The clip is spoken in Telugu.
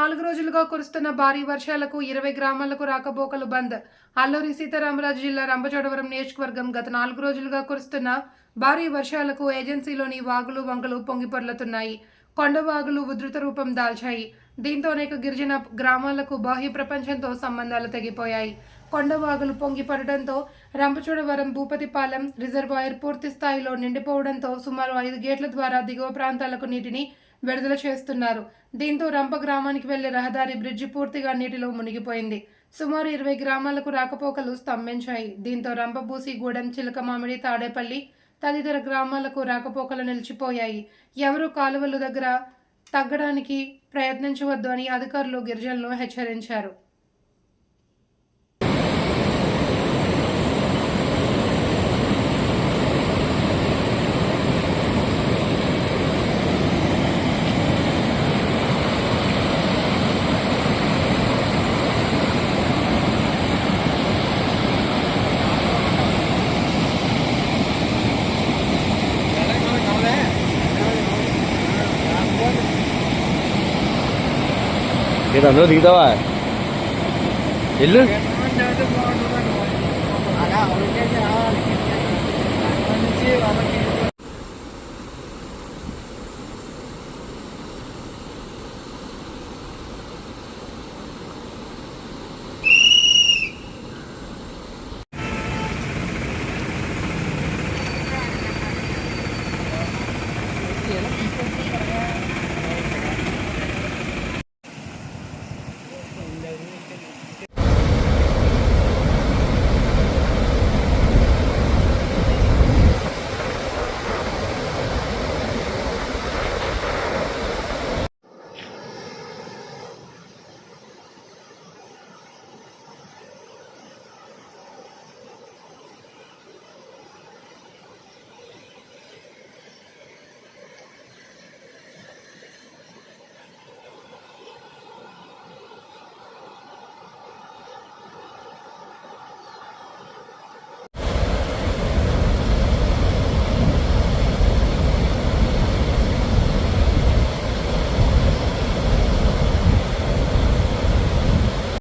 నాలుగు రోజులుగా కురుస్తున్న భారీ వర్షాలకు ఇరవై గ్రామాలకు రాకపోకలు బంద్. అల్లూరి సీతారామరాజు జిల్లా రంపచోడవరం నియోజకవర్గం గత నాలుగు రోజులుగా కురుస్తున్న భారీ వర్షాలకు ఏజెన్సీలోని వాగులు వంకలు పొంగిపొర్లుతున్నాయి కొండవాగులు ఉధృత రూపం దాల్చాయి. దీంతో అనేక గిరిజన గ్రామాలకు బాహ్య ప్రపంచంతో సంబంధాలు తెగిపోయాయి. కొండవాగులు పొంగిపడడంతో రంపచోడవరం భూపతిపాలెం రిజర్వాయర్ పూర్తి స్థాయిలో నిండిపోవడంతో సుమారు ఐదు గేట్ల ద్వారా దిగువ ప్రాంతాలకు నీటిని విడుదల చేస్తున్నారు. దీంతో రంప గ్రామానికి వెళ్ళే రహదారి బ్రిడ్జి పూర్తిగా నీటిలో మునిగిపోయింది. సుమారు ఇరవై గ్రామాలకు రాకపోకలు స్తంభించాయి. దీంతో రంపబూసి గూడెం చిలకమామిడి తాడేపల్లి తదితర గ్రామాలకు రాకపోకలు నిలిచిపోయాయి. ఎవరు కాలువలు దగ్గర తగ్గడానికి ప్రయత్నించవద్దు అని అధికారులు గిరిజనులు హెచ్చరించారు. ఇది అందులో దిగుతావా వెళ్ళు